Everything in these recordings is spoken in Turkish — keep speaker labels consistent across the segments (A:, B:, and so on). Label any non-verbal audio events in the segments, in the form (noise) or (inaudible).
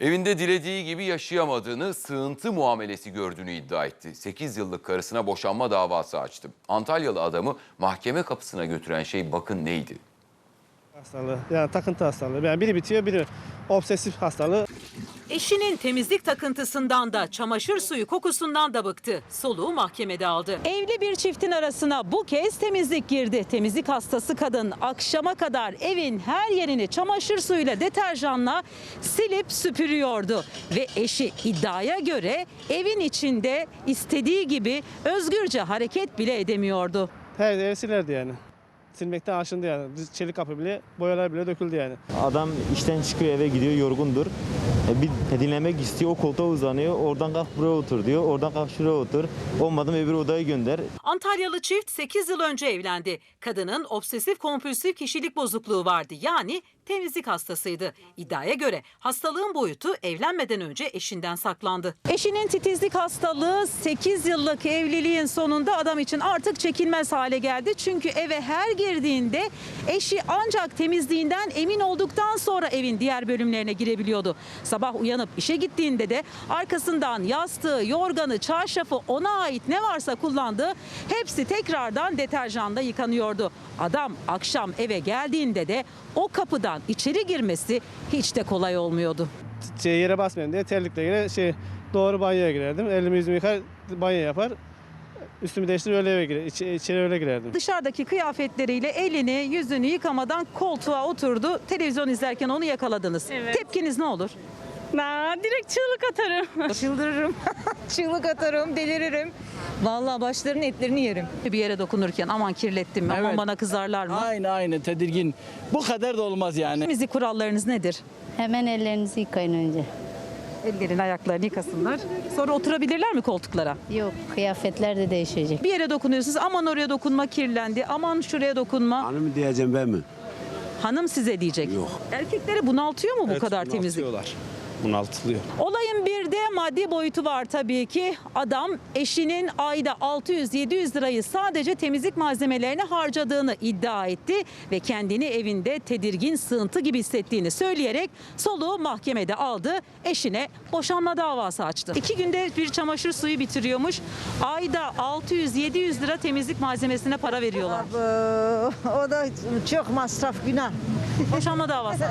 A: Evinde dilediği gibi yaşayamadığını, sığıntı muamelesi gördüğünü iddia etti. 8 yıllık karısına boşanma davası açtı. Antalyalı adamı mahkeme kapısına götüren şey bakın neydi?
B: hastalığı. Yani takıntı hastalığı. Yani biri bitiyor, biri obsesif hastalığı.
C: Eşinin temizlik takıntısından da çamaşır suyu kokusundan da bıktı. Soluğu mahkemede aldı. Evli bir çiftin arasına bu kez temizlik girdi. Temizlik hastası kadın akşama kadar evin her yerini çamaşır suyuyla deterjanla silip süpürüyordu. Ve eşi iddiaya göre evin içinde istediği gibi özgürce hareket bile edemiyordu.
B: Her ev silerdi yani. Silmekten aşındı yani. Çelik kapı bile, boyalar bile döküldü yani.
D: Adam işten çıkıyor eve gidiyor yorgundur. E, bir dinlemek istiyor o koltuğa uzanıyor. Oradan kalk buraya otur diyor. Oradan kalk şuraya otur. Olmadı mı öbür odaya gönder.
C: Antalyalı çift 8 yıl önce evlendi. Kadının obsesif kompulsif kişilik bozukluğu vardı. Yani temizlik hastasıydı. İddiaya göre hastalığın boyutu evlenmeden önce eşinden saklandı. Eşinin titizlik hastalığı 8 yıllık evliliğin sonunda adam için artık çekilmez hale geldi. Çünkü eve her girdiğinde eşi ancak temizliğinden emin olduktan sonra evin diğer bölümlerine girebiliyordu. Sabah uyanıp işe gittiğinde de arkasından yastığı, yorganı, çarşafı ona ait ne varsa kullandığı hepsi tekrardan deterjanla yıkanıyordu. Adam akşam eve geldiğinde de o kapıdan içeri girmesi hiç de kolay olmuyordu.
B: Şey, yere basmayayım diye terlikle yine şey doğru banyoya girerdim. Elimi yüzümü yıkar, banyo yapar. Üstümü değiştirir öyle eve girer. İçeri, içeri öyle girerdim.
C: Dışarıdaki kıyafetleriyle elini yüzünü yıkamadan koltuğa oturdu. Televizyon izlerken onu yakaladınız.
E: Evet.
C: Tepkiniz ne olur?
E: Aa, direkt çığlık atarım.
F: Çıldırırım, (laughs) çığlık atarım, deliririm. Vallahi başlarının etlerini yerim.
C: Bir yere dokunurken aman kirlettim mi, aman
G: Evet.
C: bana kızarlar mı?
G: Aynı aynı tedirgin. Bu kadar da olmaz yani.
C: Temizlik kurallarınız nedir?
H: Hemen ellerinizi yıkayın önce.
C: Ellerini ayaklarını yıkasınlar. Sonra oturabilirler mi koltuklara?
H: Yok kıyafetler de değişecek.
C: Bir yere dokunuyorsunuz aman oraya dokunma kirlendi, aman şuraya dokunma.
I: Hanım diyeceğim ben mi?
C: Hanım size diyecek.
I: Yok.
C: Erkekleri bunaltıyor mu bu kadar temizlik?
B: Bunaltılıyor.
C: Olayın bir de maddi boyutu var tabii ki. Adam eşinin ayda 600-700 lirayı sadece temizlik malzemelerine harcadığını iddia etti ve kendini evinde tedirgin sığıntı gibi hissettiğini söyleyerek soluğu mahkemede aldı. Eşine boşanma davası açtı. İki günde bir çamaşır suyu bitiriyormuş. Ayda 600-700 lira temizlik malzemesine para veriyorlar.
F: o da çok masraf günah.
C: Boşanma davası. (laughs)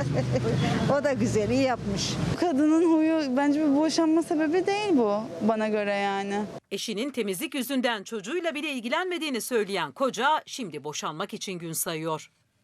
F: O da güzel, iyi yapmış.
E: Kadının huyu bence bir boşanma sebebi değil bu bana göre yani.
C: Eşinin temizlik yüzünden çocuğuyla bile ilgilenmediğini söyleyen koca şimdi boşanmak için gün sayıyor.